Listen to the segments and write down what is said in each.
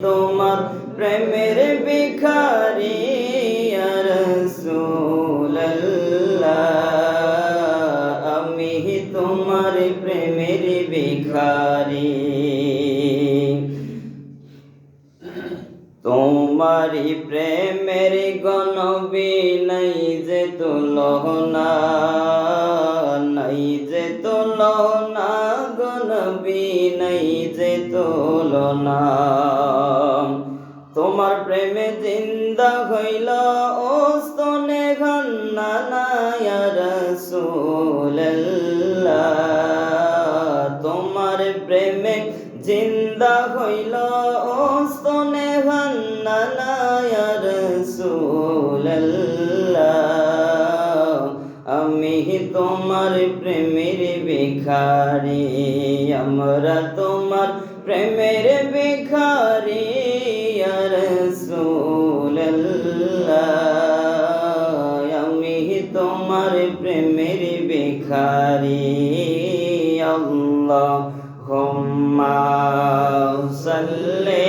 তোমার প্রেমের ভিখারি আমি তোমার প্রেমের ভিখারি। তোমারি প্রেমের গণবি নাই যে তুলনা, নাই যে তুলনা গণবি নাই যে তুলনা। তোমার প্রেমে জিন্দা হইল ও স্তনে ঘন্না রসুল্লাহ তোমার প্রেমে জিন্দা হইল ও স্তনে ঘন্না রসুল্লাহ আমি তোমার প্রেমের ভিখারি, আমরা তোমার প্রেমের ভিখারি আল্লাহ হুম্মা সাল্লি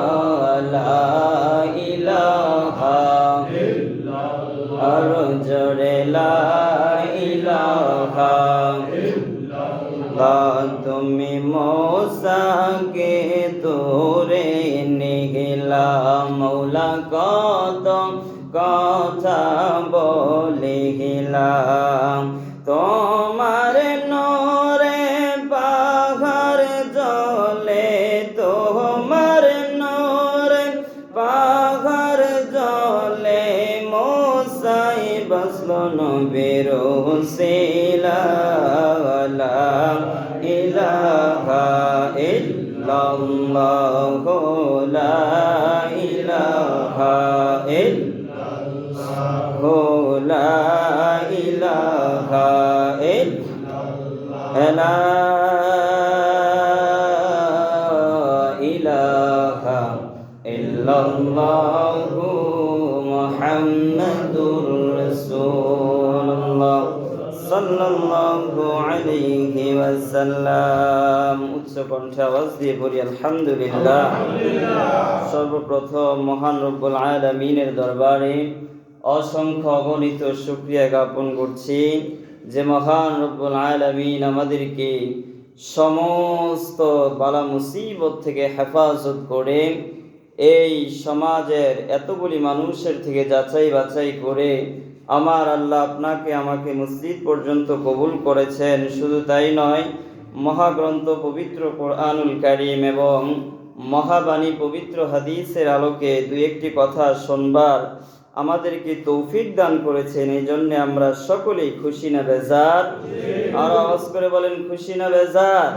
ইল্লাল্লাহু মুহাম্মাদুর রাসূলুল্লাহ সাল্লাল্লাহু আলাইহি ওয়াসাল্লাম। উচ্চ কণ্ঠে আওয়াজ দিয়ে পড়ি আলহামদুলিল্লাহ। সর্বপ্রথম মহান রব্বুল আলামিনের দরবারে অসংখ্য অগণিত শুক্রিয়া জ্ঞাপন করছি। যে মহান রব্বুল আলামিন আমাদেরকে সমস্ত বালা মুসিবত থেকে হেফাজত করে এই সমাজের এতগুলি মানুষের থেকে যাচাই বাছাই করে আমার আল্লাহ আপনাকে আমাকে মসজিদ পর্যন্ত কবুল করেছেন। শুধু তাই নয়, মহাগ্রন্থ পবিত্র কোরআনুল কারিম এবং মহাবাণী পবিত্র হাদিসের আলোকে দু একটি কথা শোনবার আমাদেরকে তৌফিক দান করেছেন, এই জন্য আমরা সকলেই খুশি না বেজার। আর আওয়াজ করে বলেন, খুশি না বেজার?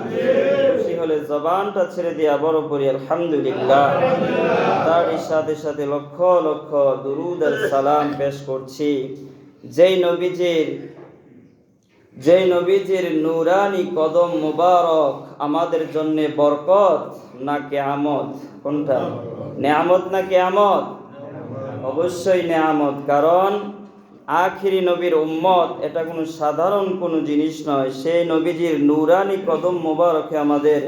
খুশি হলে জবানটা ছেড়ে দিয়ে আবারও পড়ি, আলহামদুলিল্লাহ। তার সাথে সাথে লক্ষ লক্ষ দুরুদ আর সালাম পেশ করছি। যেই নবীজির যেই নবীজির নুরানি কদম মুবারক আমাদের জন্য বরকত না কেয়ামত? কোনটা? নেয়ামত না কেয়ামত? অবশ্যই নেয়ামত কারণ আখিরি নবীর উম্মত এটা কোনো সাধারণ কোনো জিনিস নয়। সেই নবীজির নুরানি কদম মুবারকে আমাদের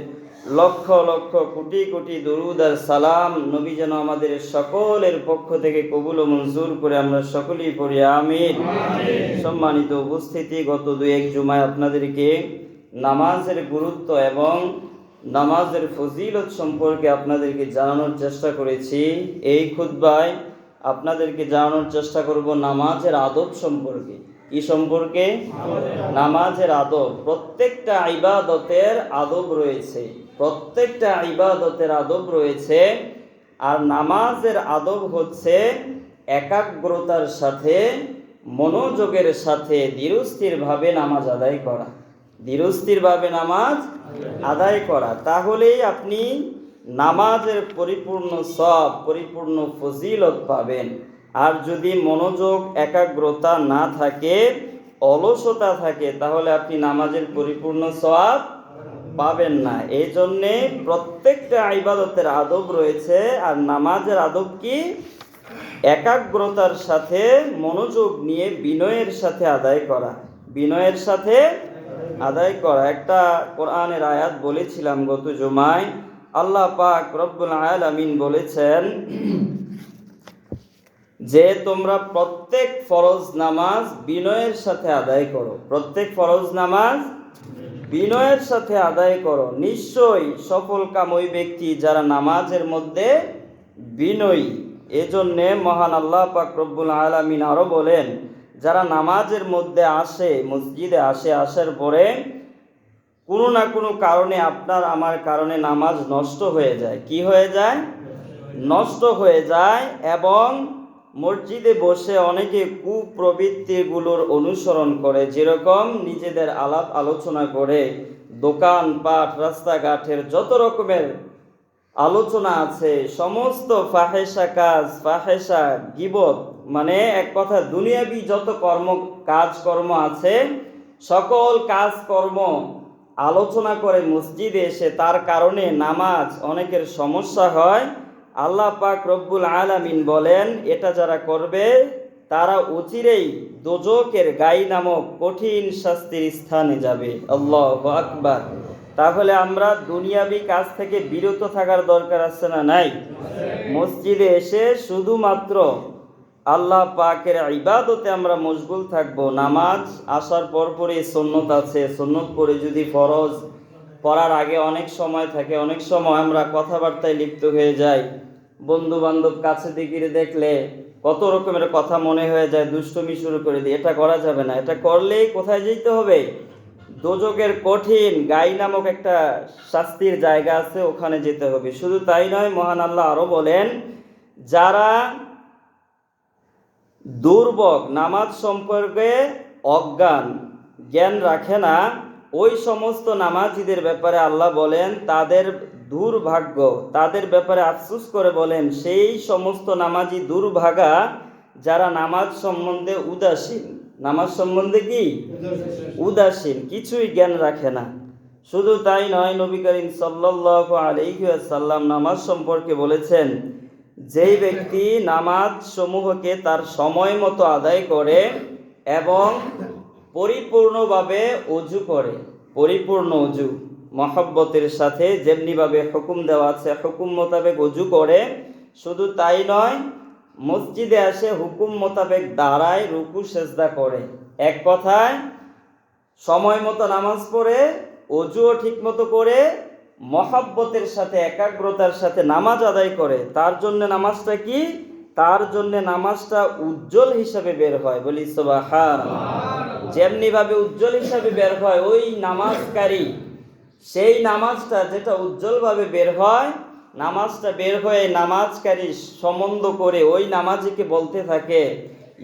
লক্ষ লক্ষ কোটি কোটি দরুদ আর সালাম নবী যেন আমাদের সকলের পক্ষ থেকে কবুল ও মঞ্জুর করে আমরা সকলেই পড়ি আমিন। সম্মানিত উপস্থিতি গত দুই এক জুমায় আপনাদেরকে নামাজের গুরুত্ব এবং নামাজের ফজিলত সম্পর্কে আপনাদেরকে জানানোর চেষ্টা করেছি। এই খুদ্বায় আপনাদেরকে জানানোর চেষ্টা করব নামাজের আদব সম্পর্কে। কি সম্পর্কে? নামাজের আদব। প্রত্যেকটা ইবাদতের আদব রয়েছে। প্রত্যেকটা ইবাদতের আদব রয়েছে। আর নামাজের আদব হচ্ছে একাগ্রতার সাথে, মনোযোগের সাথে ধীরস্থিরভাবে নামাজ আদায় করা। ধীরস্থিরভাবে নামাজ আদায় করা। তাহলেই আপনি নামাজের পরিপূর্ণ সব, পরিপূর্ণ ফজিলত পাবেন। আর যদি মনোযোগ, একাগ্রতা না থাকে, অলসতা থাকে, তাহলে আপনি নামাজের পরিপূর্ণ সব পাবেন না। এই জন্যে প্রত্যেকটা ইবাদতের আদব রয়েছে। আর নামাজের আদব কি? একাগ্রতার সাথে, মনোযোগ নিয়ে বিনয়ের সাথে আদায় করা। বিনয়ের সাথে আদায় করা। একটা কোরআনের আয়াত বলেছিলাম গত জুমায় আল্লাহ পাক রব্বুল আলামিন বলেছেন যে তোমরা প্রত্যেক ফরজ নামাজ বিনয়ের সাথে আদায় করো। প্রত্যেক ফরজ নামাজ বিনয়ের সাথে আদায় করো। নিশ্চয়ই সফল কাম ওই ব্যক্তি যারা নামাজের মধ্যে বিনয়ী। এজন্যে মহান আল্লাহ পাক রব্বুল আলামিন আরও বলেন, যারা নামাজের মধ্যে আসে, মসজিদে আসে, আসার পরে কোনো না কোনো কারণে আপনার, আমার কারণে নামাজ নষ্ট হয়ে যায়। কি হয়ে যায়? নষ্ট হয়ে যায় এবং মসজিদে বসে অনেকে কুপ্রবৃত্তিগুলোর অনুসরণ করে, যেরকম নিজেদের আলাপ আলোচনা করে দোকান পাট রাস্তাঘাটের যত রকমের আলোচনা আছে, সমস্ত ফাহেসা কাজ ফাহেসা গিবত মানে এক কথা, দুনিয়াবি যত কর্ম, কাজকর্ম আছে, সকল কাজকর্ম আলোচনা করে মসজিদে এসে তার কারণে নামাজ অনেকের সমস্যা হয়। আল্লাহ পাক রব্বুল আলামিন বলেন, এটা যারা করবে, তারা অচিরেই দোজকের গাই নামক কঠিন শাস্তির স্থানে যাবে। আল্লাহ আকবার। তাহলে আমরা দুনিয়াবি কাজ থেকে বিরত থাকার দরকার আছে না নাই? মসজিদে এসে শুধুমাত্র আল্লাহ পাকের ইবাদতে আমরা মশগুল থাকব। নামাজ আসার পর পরই সন্ন্যত আছে। সন্ন্যত পরে যদি ফরজ পড়ার আগে অনেক সময় থাকে, অনেক সময় আমরা কথাবার্তায় লিপ্ত হয়ে যাই। বন্ধু বান্ধব কাছে দিকে দেখলে কত রকমের কথা মনে হয়ে যায়, দুষ্টমি শুরু করে দিই। এটা করা যাবে না। এটা করলেই কোথায় যেতে হবে? দোজকের কঠিন গাই নামক একটা শাস্তির জায়গা আছে, ওখানে যেতে হবে। শুধু তাই নয়, মহান আল্লাহ আরও বলেন, যারা দুর্বক নামাজ সম্পর্কে অজ্ঞান, জ্ঞান রাখে না। ওই সমস্ত নামাজিদের ব্যাপারে আল্লাহ বলেন, তাদের দুর্ভাগ্য, তাদের ব্যাপারে আফসুস করে বলেন, সেই সমস্ত নামাজি দুর্ভাগা যারা নামাজ সম্বন্ধে উদাসীন। নামাজ সম্বন্ধে কি? উদাসীন, কিছুই জ্ঞান রাখে না। শুধু তাই নয়, নবী করিম সাল্লাল্লাহু আলাইহি ওয়াসাল্লাম নামাজ সম্পর্কে বলেছেন যেই ব্যক্তি নামাজ সমূহকে তার সময় মতো আদায় করে এবং পরিপূর্ণভাবে অজু করে, পরিপূর্ণ অজু মহব্বতের সাথে যেমনিভাবে হুকুম দেওয়া আছে, হুকুম মোতাবেক অজু করে, শুধু তাই নয়, মসজিদে আসে হুকুম মোতাবেক দাঁড়ায়, রুকু, সেজদা করে। এক কথায় সময় মতো নামাজ পড়ে অজুও ঠিক মতো করে মহাব্বতের সাথে, একাগ্রতার সাথে নামাজ আদায় করে, তার জন্য নামাজটা কি? তার জন্য নামাজটা উজ্জ্বল হিসাবে বের হয়। বলি সোবাহান যেমনি ভাবে উজ্জ্বল হিসাবে বের হয়, ওই নামাজকারী, সেই নামাজটা যেটা উজ্জ্বলভাবে বের হয়, নামাজটা বের হয়ে নামাজকারী সম্বন্ধ করে ওই নামাজিকে বলতে থাকে,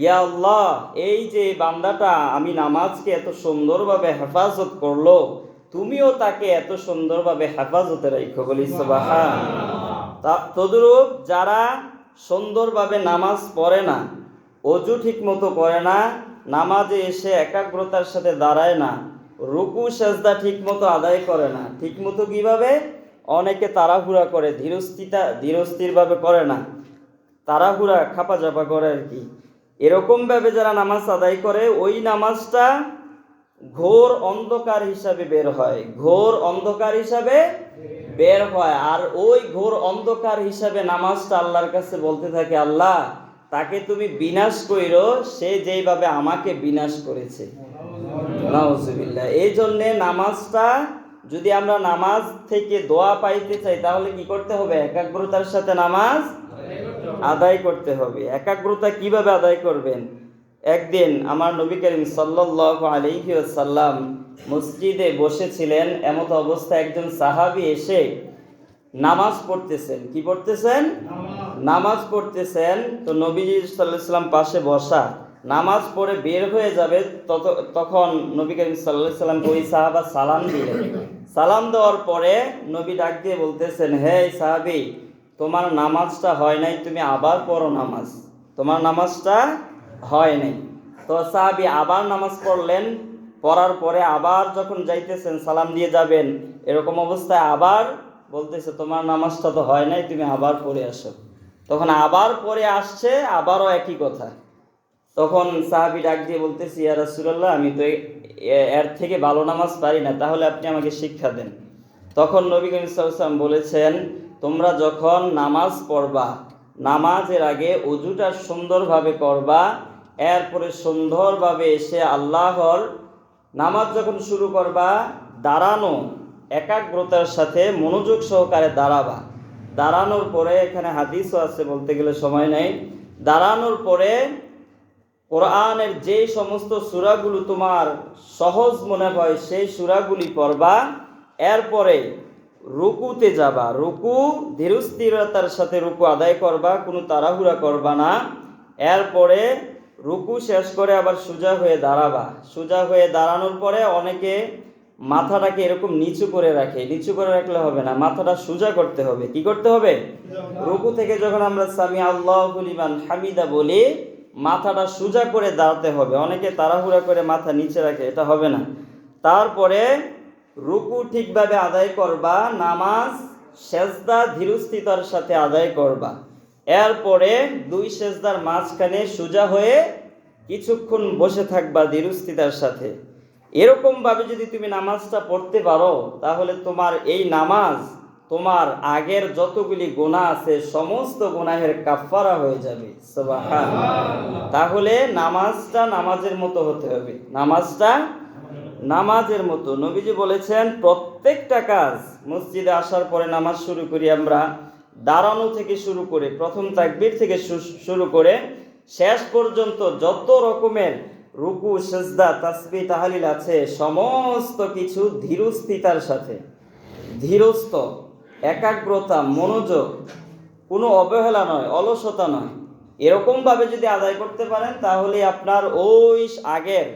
ইয়া আল্লাহ, এই যে বান্দাটা, আমি নামাজকে এত সুন্দরভাবে হেফাজত করল তুমিও তাকে এত সুন্দরভাবে হেফাজতে রাখো, বলি তা তদরূপ যারা সুন্দরভাবে নামাজ পড়ে না, অজু ঠিক মতো করে না, নামাজে এসে একাগ্রতার সাথে দাঁড়ায় না, রুকু, সেজদা ঠিক মতো আদায় করে না ঠিক মতো কীভাবে? অনেকে তাড়াহুড়া করে, ধীরস্থিতা, ধীরস্থিরভাবে করে না, তাড়াহুড়া খাপা চাপা করে আর কি। এরকমভাবে যারা নামাজ আদায় করে, ওই নামাজটা ঘোর অন্ধকার হিসাবে বের হয়। ঘোর অন্ধকার হিসাবে বের হয়। আর ওই ঘোর অন্ধকার হিসাবে নামাজটা আল্লাহর কাছে বলতে থাকে, আল্লাহ, তাকে তুমি বিনাশ কইরো, সে যেইভাবে আমাকে বিনাশ করেছে। নাউজুবিল্লাহ। এই জন্যে নামাজটা যদি আমরা নামাজ থেকে দোয়া পাইতে চাই, তাহলে কি করতে হবে? একাগ্রতার সাথে নামাজ আদায় করতে হবে। একাগ্রতা কীভাবে আদায় করবেন? একদিন আমার নবী করিম সাল্লাল্লাহু আলাইহি ওয়াসাল্লাম মসজিদে বসেছিলেন, এমত অবস্থায় একজন সাহাবী এসে নামাজ পড়তেছেন। কি পড়তেছেন? নামাজ পড়তেছেন। তো নবীজি সাল্লাহ সাল্লাম পাশে বসা। নামাজ পড়ে বের হয়ে যাবে, তত, তখন নবী করিম সাল্লাহ সাল্লাম ওই সাহাবা সালাম দিলেন। সালাম দেওয়ার পরে নবী ডাক দিয়ে বলতেছেন, হে সাহাবি, তোমার নামাজটা হয় নাই, তুমি আবার পড়ো নামাজ। তোমার নামাজটা হয় নাই। তো সাহাবি আবার নামাজ পড়লেন, পড়ার পরে আবার যখন যাইতেছেন, সালাম দিয়ে যাবেন, এরকম অবস্থায় আবার বলতেছে, তোমার নামাজটা তো হয় নাই, তুমি আবার পড়ে আসো। তখন আবার পরে আসছে, আবারও একই কথা। তখন সাহাবি ডাক দিয়ে বলতেছি, ইয়া রাসূলুল্লাহ, আমি তো এর থেকে ভালো নামাজ পারি না, তাহলে আপনি আমাকে শিক্ষা দেন। তখন নবী করিম বলেছেন, তোমরা যখন নামাজ পড়বা, নামাজের আগে অজুটা সুন্দরভাবে করবা এরপরে সুন্দরভাবে এসে আল্লাহর নামাজ যখন শুরু করবা, দাঁড়ানো, একাগ্রতার সাথে মনোযোগ সহকারে দাঁড়াবা। দাঁড়ানোর পরে এখানে হাদিসও আছে বলতে গেলে সময় নেই। দাঁড়ানোর পরে কোরআনের যে সমস্ত সূরাগুলো তোমার সহজ মনে হয়, সেই সূরাগুলি পড়বা। এরপরে রুকুতে যাবা। রুকু ধীরস্থিরতার সাথে রুকু আদায় করবা, কোনো তাড়াহুড়া করবা না। এরপরে রুকু শেষ করে আবার সোজা হয়ে দাঁড়াবা। সোজা হয়ে দাঁড়ানোর পরে অনেকে মাথাটাকে এরকম নিচু করে রাখে। নিচু করে রাখলে হবে না, মাথাটা সোজা করতে হবে। কি করতে হবে? রুকু থেকে যখন আমরা সামি আল্লাহ লিমান হামিদা বলি, মাথাটা সোজা করে দাঁড়াতে হবে। অনেকে তাড়াহুড়া করে মাথা নিচে রাখে, এটা হবে না। তারপরে রুকু ঠিকভাবে আদায় করবা, নামাজ, সেজদা, ধীরস্থিতার সাথে আদায় করবা। এরপরে দুই সেজদার মাঝখানে সোজা হয়ে কিছুক্ষণ বসে থাকবা ধীরস্থিতার সাথে। এরকমভাবে যদি তুমি নামাজটা পড়তে পারো, তাহলে তোমার এই নামাজ তোমার আগের যতগুলি গোনা আছে, সমস্ত গোনাহের কাফারা হয়ে যাবে। তাহলে নামাজটা নামাজের মতো হতে হবে। নামাজটা নামাজের মতো। নবীজি বলেছেন, প্রত্যেকটা কাজ মসজিদে আসার পরে নামাজ শুরু করি আমরা। দাঁড়ানো থেকে শুরু করে, প্রথম তাকবির থেকে শুরু করে, শেষ পর্যন্ত যত রকমের রুকু, সেজদা, তাসবি, তাহালিল আছে, সমস্ত কিছু ধীরস্থিতার সাথে। ধীরস্থ, একাগ্রতা, মনোযোগ, কোনো অবহেলা নয়, অলসতা নয়। এরকমভাবে যদি আদায় করতে পারেন, তাহলে আপনার ওই আগের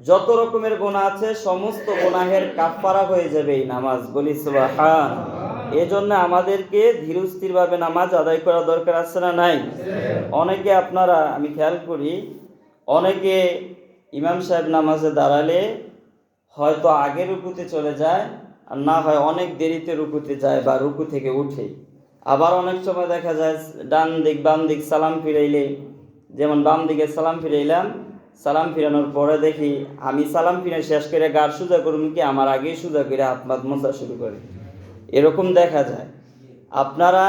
যত রকমের গোনা আছে, সমস্ত গোনাহের কাফারা হয়ে যাবে এই নামাজ। বলি সুবাহান এজন্য আমাদেরকে ধীরস্থিরভাবে নামাজ আদায় করা দরকার আছে না নাই? অনেকে আপনারা, আমি খেয়াল করি, অনেকে ইমাম সাহেব নামাজে দাঁড়ালে হয়তো আগে রুকুতে চলে যায়, আর না হয় অনেক দেরিতে রুকুতে যায় বা রুকু থেকে উঠে। আবার অনেক সময় দেখা যায়, ডান দিক, বাম দিক সালাম ফিরাইলে, যেমন বাম দিকে সালাম ফিরাইলাম, সালাম ফিরানোর পরে দেখি আমি সালাম ফিরে শেষ করে গার সুজা করুন কি, আমার আগেই সুজা করে হাত মাত মোছা শুরু করে। এরকম দেখা যায়। আপনারা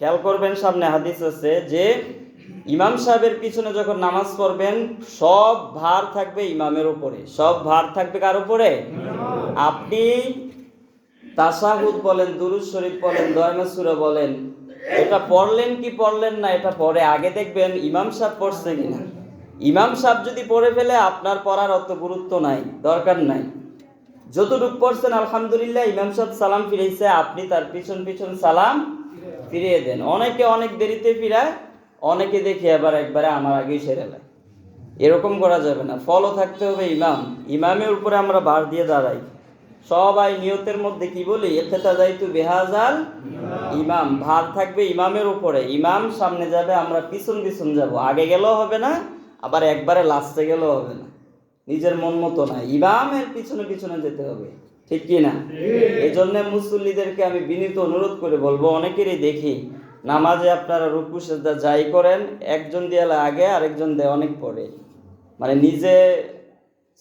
খেয়াল করবেন সামনে হাদিস আছে যে, ইমাম সাহেবের পিছনে যখন নামাজ পড়বেন, সব ভার থাকবে ইমামের উপরে। সব ভার থাকবে কার উপরে? আপনি তাসাহুদ বলেন দুরুজ শরীফ বলেন দয়মাসুরা বলেন, এটা পড়লেন কি পড়লেন না, এটা পরে আগে দেখবেন ইমাম সাহেব পড়ছে কিনা। ইমাম সাহেব যদি পড়ে ফেলে, আপনার পড়ার অত গুরুত্ব নাই, দরকার নাই। যতটুকু পড়ছেন, আলহামদুলিল্লাহ, ইমাম সাহেব সালাম ফিরাইছে, আপনি তার পিছন পিছন সালাম ফিরিয়ে দেন। অনেকে অনেক দেরিতে ফিরায়, অনেকে দেখি আবার একবারে আমার আগেই সেরে নেয়। এরকম করা যাবে না। ফলো থাকতে হবে ইমাম। ইমামের উপরে আমরা বার দিয়ে দাঁড়াই। সবাই নিয়তের মধ্যে কি বলি? এতেটা যাইতু বেহাজাল ইমাম। ভার থাকবে ইমামের উপরে। ইমাম সামনে যাবে, আমরা পিছন পিছন যাব। আগে গেলেও হবে না, আবার একবারে লাস্টে গেলেও হবে না। নিজের মন মতো না ইমামের পিছনে পিছনে যেতে হবে ঠিক কি না? এই জন্য মুসল্লিদেরকে আমি বিনীত অনুরোধ করে বলব অনেকেরই দেখি নামাজে আপনারা রুকু সেজদা যাই করেন একজন দিয়ে আগে আরেকজন দেয় অনেক পরে। মানে নিজে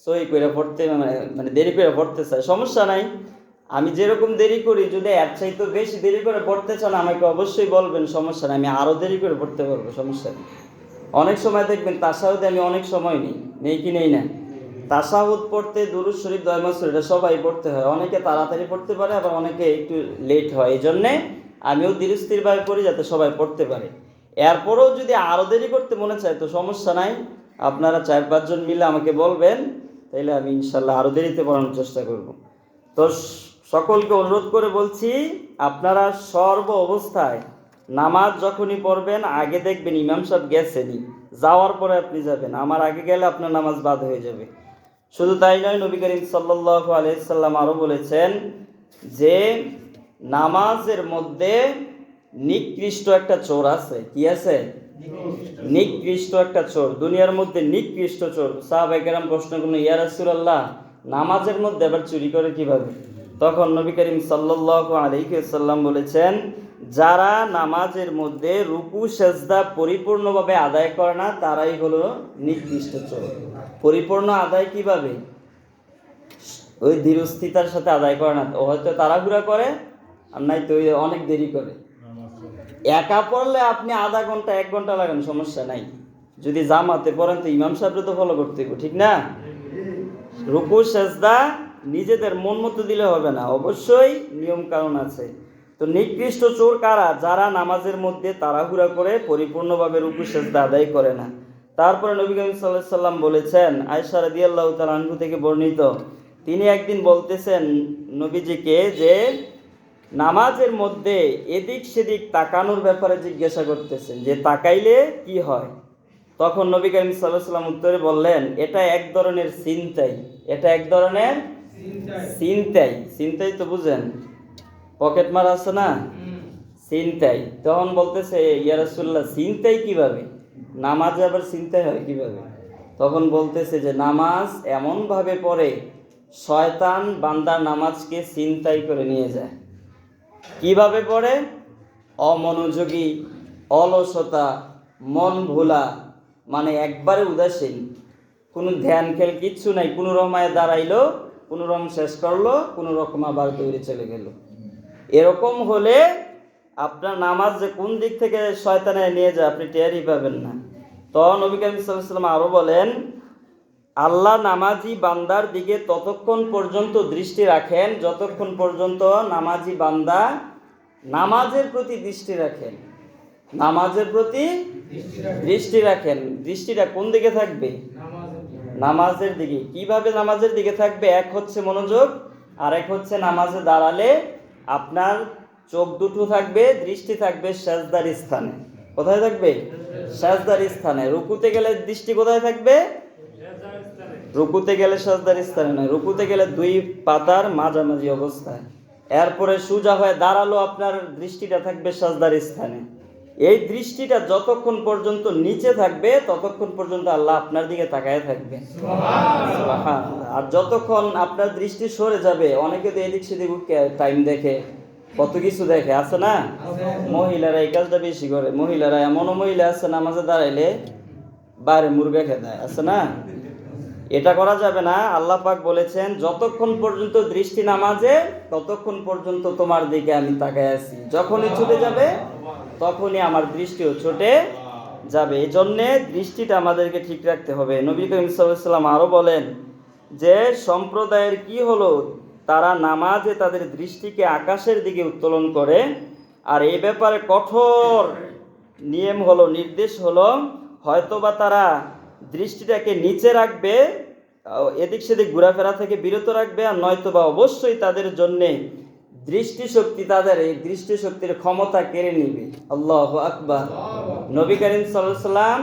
সই করে পড়তে মানে মানে দেরি করে পড়তে চায় সমস্যা নাই। আমি যেরকম দেরি করি যদি এর চাইতে বেশি দেরি করে পড়তে চান আমাকে অবশ্যই বলবেন সমস্যা নাই আমি আরও দেরি করে পড়তে পারব সমস্যা নেই। অনেক সময় দেখবেন তার সাথে আমি অনেক সময় নেই নেই কি নেই না? তাসাহুদ পড়তে দুরুদ শরীফ দয়মাসুর এটা সবাই পড়তে হয়। অনেকে তাড়াতাড়ি পড়তে পারে, আবার অনেকে একটু লেট হয়। এই জন্যে আমিও ধীরস্থিরভাবে পড়ি যাতে সবাই পড়তে পারে। এরপরেও যদি আরও দেরি করতে মনে চায়, তো সমস্যা নাই। আপনারা চার পাঁচজন মিলে আমাকে বলবেন, তাইলে আমি ইনশাল্লাহ আরও দেরিতে পড়ানোর চেষ্টা করব। তো সকলকে অনুরোধ করে বলছি, আপনারা সর্ব অবস্থায় নামাজ যখনই পড়বেন, আগে দেখবেন ইমাম সাহেব গেছেনই। যাওয়ার পরে আপনি যাবেন। আমার আগে গেলে আপনার নামাজ বাদ হয়ে যাবে। শুধু তাই নয়, নবী করিম সাল্লাহ আলাইসাল্লাম আরও বলেছেন যে নামাজের মধ্যে নিকৃষ্ট একটা চোর আছে। কি আছে? নিকৃষ্ট একটা চোর। দুনিয়ার মধ্যে নিকৃষ্ট চোর। সাহাবাইকেরাম প্রশ্ন করলেন, ইয়া রাসূলুল্লাহ, নামাজের মধ্যে আবার চুরি করে কীভাবে? তখন নবী করিম সাল্লাল্লাহু আলাইহি সাল্লাম বলেছেন, যারা নামাজের মধ্যে রুকু, সেজদা পরিপূর্ণভাবে আদায় করে না, তারাই হলো নিকৃষ্ট চোর। পরিপূর্ণ আদায় কীভাবে? ওই ধীরস্থিতার সাথে আদায় করে না। হয়তো তাড়াহুড়া করে, আর নাই তো অনেক দেরি করে। একা পড়লে আপনি আধা ঘণ্টা, এক ঘণ্টা লাগান, সমস্যা নাই। যদি জামাতে পড়েন তো ইমাম সাহেবরে তো ফলো করতে হবে ঠিক না? রুকু, সেজদা নিজেদের মন মতো দিলে হবে না। অবশ্যই নিয়ম কারণ আছে। তো নিকৃষ্ট চোর কারা? যারা নামাজের মধ্যে তাড়াহুড়া করে, পরিপূর্ণভাবে রুকু, সেজদা আদায় করে না। তারপরে নবী করিম সাল্লাহ সাল্লাম বলেছেন আয়সা রাদিয়াল্লাহু তাআলা আনহু থেকে বর্ণিত তিনি একদিন বলতেছেন নবীজিকে যে নামাজের মধ্যে এদিক সেদিক তাকানোর ব্যাপারে জিজ্ঞাসা করতেছেন যে তাকাইলে কি হয়? তখন নবী করিম সাল্লাহ সাল্লাম উত্তরে বললেন এটা এক ধরনের চিন্তাই এটা এক ধরনের চিন্তাই চিন্তাই তো বুঝেন পকেট মার আছে না? চিন্তাই তখন বলতেছে ইয়ারসুল্লাহ চিন্তাই কীভাবে? নামাজে আবার চিন্তাই হয় কীভাবে? তখন বলতেছে যে, নামাজ এমনভাবে পড়ে, শয়তান বান্দার নামাজকে চিন্তাই করে নিয়ে যায়। কীভাবে পড়ে? অমনোযোগী, অলসতা, মন ভোলা মানে একবারে উদাসীন। কোনো ধ্যান খেল কিচ্ছু নাই, কোনো রমায় দাঁড়াইলো, কোনো রকম শেষ করল, কোনো রকম আবার দৌড়ে চলে গেল। এরকম হলে আপনার নামাজ যে কোন দিক থেকে শয়তানে নিয়ে যায়, আপনি টেরই পাবেন না। তো নবী করিম সাল্লাম আরও বলেন, আল্লাহ নামাজি বান্দার দিকে ততক্ষণ পর্যন্ত দৃষ্টি রাখেন, যতক্ষণ পর্যন্ত নামাজি বান্দা নামাজের প্রতি দৃষ্টি রাখেন। নামাজের প্রতি দৃষ্টি রাখেন। দৃষ্টিটা কোন দিকে থাকবে? নামাজের দিকে। কীভাবে নামাজের দিকে থাকবে? এক হচ্ছে মনোযোগ আর এক হচ্ছে নামাজে দাঁড়ালে আপনার চোখ দুটো থাকবে, দৃষ্টি থাকবে সেজদার স্থানে। কোথায় থাকবে? সেজদার স্থানে। রুকুতে গেলে দৃষ্টি কোথায় থাকবে? রুকুতে গেলে সাজদার স্থানে নয়, রুকুতে গেলে দুই পাতার মাঝামাঝি অবস্থায়। এরপরে সুজা হয়ে দাঁড়াল আপনার দৃষ্টিটা থাকবে সাজদার স্থানে। এই দৃষ্টিটা যতক্ষণ পর্যন্ত নিচে থাকবে, ততক্ষণ পর্যন্ত আল্লাহ আপনার দিকে তাকায় থাকবে। আর যতক্ষণ আপনার দৃষ্টি সরে যাবে, অনেকে তো এদিক সেদিক টাইম দেখে। কত কিছু দেখে, আছে না? মহিলারা এই কাজটা বেশি করে। মহিলারা এমনও মহিলা আছে নামাজে দাঁড়াইলে বাইরে মুরগা খেতে আছে না? এটা করা যাবে না। আল্লাহ পাক বলেছেন, যতক্ষণ পর্যন্ত দৃষ্টি নামাজে, ততক্ষণ পর্যন্ত তোমার দিকে আমি তাকায় আছি। যখনই ছুটে যাবে, তখনই আমার দৃষ্টিও ছুটে যাবে। এই জন্যে দৃষ্টিটা আমাদেরকে ঠিক রাখতে হবে। নবী করিম সাল্লাম আরও বলেন যে, সম্প্রদায়ের কি হলো? তারা নামাজে তাদের দৃষ্টিকে আকাশের দিকে উত্তোলন করে। আর এই ব্যাপারে কঠোর নিয়ম হলো, নির্দেশ হলো, হয়তোবা তারা দৃষ্টিটাকে নিচে রাখবে এদিক সেদিক ঘোরাফেরা থেকে বিরত রাখবে, আর নয়তো বা অবশ্যই তাদের জন্যে দৃষ্টিশক্তি তাদের, এই দৃষ্টিশক্তির ক্ষমতা কেড়ে নিবে। আল্লাহ আকবার। নবী করিম সাল্লাম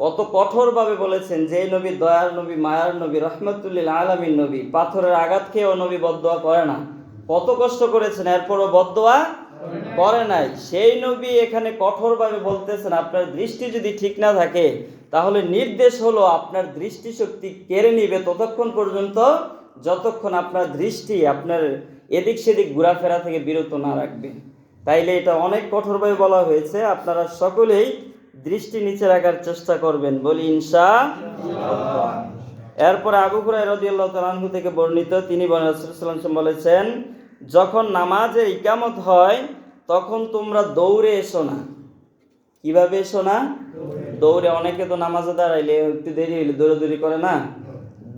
কত কঠোরভাবে বলেছেন যে নবী দয়ার নবী, মায়ার নবী, রহমতুল্লিল আলমীর নবী, পাথরের আঘাত খেয়েও নবী বদোয়া করে না। কত কষ্ট করেছেন, এরপরও বদোয়া করে নাই। সেই নবী এখানে কঠোরভাবে বলতেছেন, আপনার দৃষ্টি যদি ঠিক না থাকে, তাহলে নির্দেশ হলো আপনার দৃষ্টিশক্তি কেড়ে নিবে ততক্ষণ পর্যন্ত, যতক্ষণ আপনার দৃষ্টি আপনার এদিক সেদিক ঘোরাফেরা থেকে বিরত না রাখবে। তাইলে এটা অনেক কঠোরভাবে বলা হয়েছে। আপনারা সকলেই দৃষ্টি নিচে রাখার চেষ্টা করবেন বলি ইনশা এরপরে আবু হুরাই রাদিয়াল্লাহু থেকে বর্ণিত, তিনি বলেছেন, যখন নামাজের ইকামত হয়, তখন তোমরা দৌড়ে এসো না। কীভাবে এসো না? দৌড়ে। অনেকে তো নামাজে দাঁড়াইলে একটু দেরি হইলে দৌড়াদৌড়ি করে না।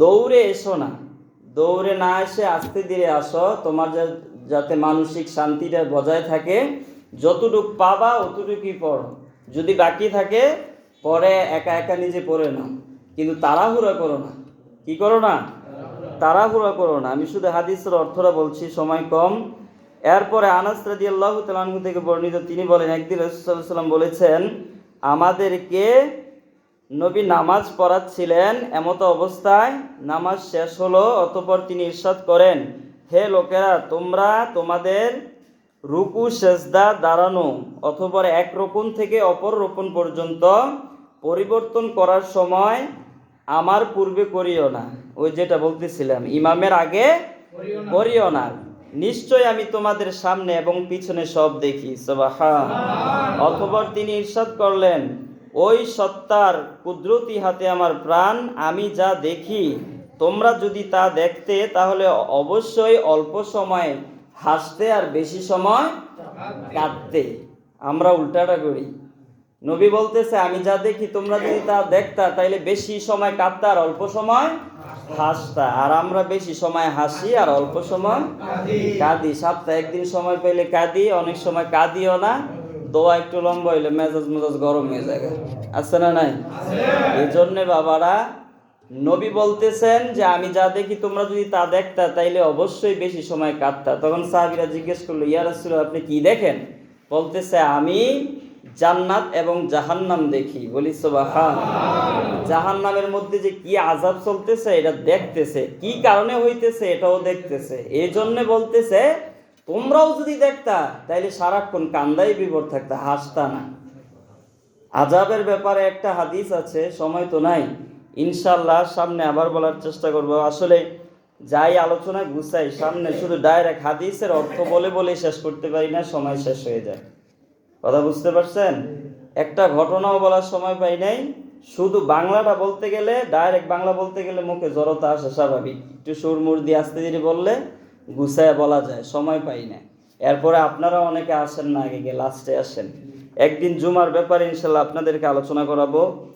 দৌড়ে এসো না। দৌড়ে না এসে আস্তে ধীরে আসো। তোমার যাতে মানসিক শান্তিটা বজায় থাকে, যতটুক পাবা, অতটুকুই পড়ো। যদি বাকি থাকে, পরে একা একা নিজে পড়ে নাও। কিন্তু তাড়াহুড়া করো না। কি করো না? তাড়াহুড়া করো না। আমি শুধু হাদিসের অর্থটা বলছি, সময় কম। এরপরে আনাস তালানহু থেকে বর্ণিত তিনি বলেন, একদিন রসুল্লাম বলেছেন, আমাদেরকে নবী নামাজ পড়াচ্ছিলেন এমতো অবস্থায়, নামাজ শেষ হলো, অতপর তিনি ইরশাদ করেন, হে লোকেরা, তোমরা তোমাদের রুকু সেজদা দাঁড়ানো অথবা এক রোপণ থেকে অপর রোপণ পর্যন্ত পরিবর্তন করার সময় আমার পূর্বে করিও না। ওই যেটা বলতেছিলাম ইমামের আগে করিও না। নিশ্চয় আমি তোমাদের সামনে এবং পিছনে সব দেখি সুবহান। অথবা তিনি ইরশাদ করলেন ওই সত্তার কুদরতি হাতে আমার প্রাণ আমি যা দেখি তোমরা যদি তা দেখতে তাহলে অবশ্যই অল্প সময় হাসতে আর বেশি সময় কাঁদতে। আমরা উল্টাটা করি। নবী বলতেছে আমি যা দেখি তোমরা যদি তা দেখতা তাইলে বেশি সময় কাঁদতা আর অল্প সময় হাসতা। আর আমরা বেশি সময় হাসি আর অল্প সময় কাঁদি। সপ্তাহে একদিন সময় পেলে কাঁদি অনেক সময় কাঁদিও না। দোয়া একটু লম্বা হইলে মেজাজ মেজাজ গরম হয়ে যায় আছে না নাই? এই জন্যে বাবারা নবী বলতেছেন যে, আমি যা দেখি তোমরা যদি তা দেখতা, তাইলে অবশ্যই বেশি সময় কাটতা। তখন সাহাবিরা জিজ্ঞেস করল, ইয়া রাসূলুল্লাহ, আপনি কি দেখেন? বলতেছে, আমি জান্নাত এবং জাহান্নাম দেখি। বলি, সুবহান। জাহান্নামের মধ্যে যে কি আজাব চলতেছে, এটা দেখতেছে। কি কারণে হইতেছে, এটাও দেখতেছে। এই জন্য বলতেছে, তোমরাও যদি দেখতা, তাইলে সারাক্ষণ কান্দাই বিভোর থাকতা, হাসতা না। আজাবের ব্যাপারে একটা হাদিস আছে, সময় তো নাই। ইনশাল্লাহ সামনে আবার বলার চেষ্টা করব। আসলে যাই আলোচনা গুছাই, সামনে শুধু ডাইরেক্ট হাদিসের অর্থ বলে বলে শেষ করতে পারি না, সময় শেষ হয়ে যায়। কথা বুঝতে পারছেন? একটা ঘটনাও বলার সময় পাই নাই। শুধু বাংলাটা বলতে গেলে ডাইরেক্ট বাংলা বলতে গেলে মুখে জড়তা আসে স্বাভাবিক। একটু সুর দিয়ে আস্তে ধীরে বললে গুছায় বলা যায়, সময় পাই না। এরপরে আপনারা অনেকে আসেন না, আগে গিয়ে লাস্টে আসেন। একদিন জুমার ব্যাপারে ইনশাল্লাহ আপনাদেরকে আলোচনা করাবো।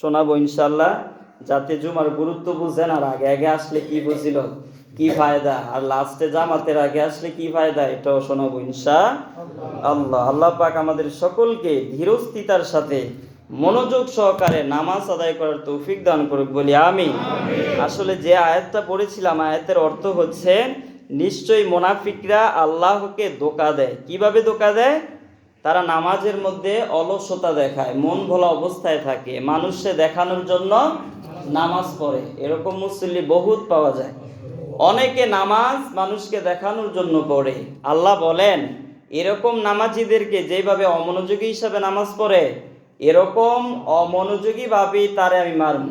শোনাবো ইনশাল্লাহ যাতে জুমার গুরুত্ব বুঝেন আর আগে আগে আসলে কি বুঝিল, কি ফায়দা, আর লাস্টে জামাতের আগে আসলে কি ফায়দা এটাও শোনাবো ইনশা আল্লাহ। আল্লাহ পাক আমাদের সকলকে ধীরস্থিতার সাথে মনোযোগ সহকারে নামাজ আদায় করার তৌফিক দান করুক বলি আমি আসলে যে আয়াতটা পড়েছিলাম, আয়াতের অর্থ হচ্ছে, নিশ্চয়ই মোনাফিকরা আল্লাহকে ধোকা দেয়। কীভাবে ধোকা দেয়? তারা নামাজের মধ্যে অলসতা দেখায়, মন ভোলা অবস্থায় থাকে। মানুষে দেখানোর জন্য নামাজ পড়ে। এরকম মুসল্লি বহুত পাওয়া যায়। অনেকে নামাজ মানুষকে দেখানোর জন্য পড়ে। আল্লাহ বলেন, এরকম নামাজিদেরকে যেভাবে অমনোযোগী হিসাবে নামাজ পড়ে, এরকম অমনোযোগীভাবেই তারে আমি মারব।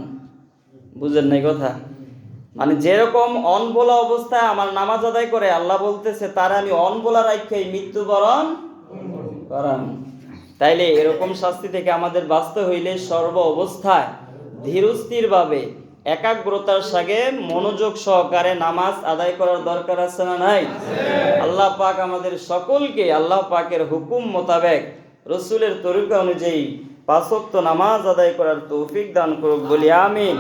বুঝেন নাই কথা? মানে যেরকম অনবোলা অবস্থায় আমার নামাজ আদায় করে, আল্লাহ বলতেছে, তারা আমি অনবোলা রাখাই মৃত্যুবরণ করান তাইলে এরকম শাস্তি থেকে আমাদের বাঁচতে হইলে সর্ব অবস্থায় ধীরস্থিরভাবে একাগ্রতার সাথে মনোযোগ সহকারে নামাজ আদায় করার দরকার আছে না নাই? আল্লাহ পাক আমাদের সকলকে, আল্লাহ পাকের হুকুম মোতাবেক রসুলের তরিকা অনুযায়ী পাঁচক্ত নামাজ আদায় করার তৌফিক দান করুক বলি, আমিন।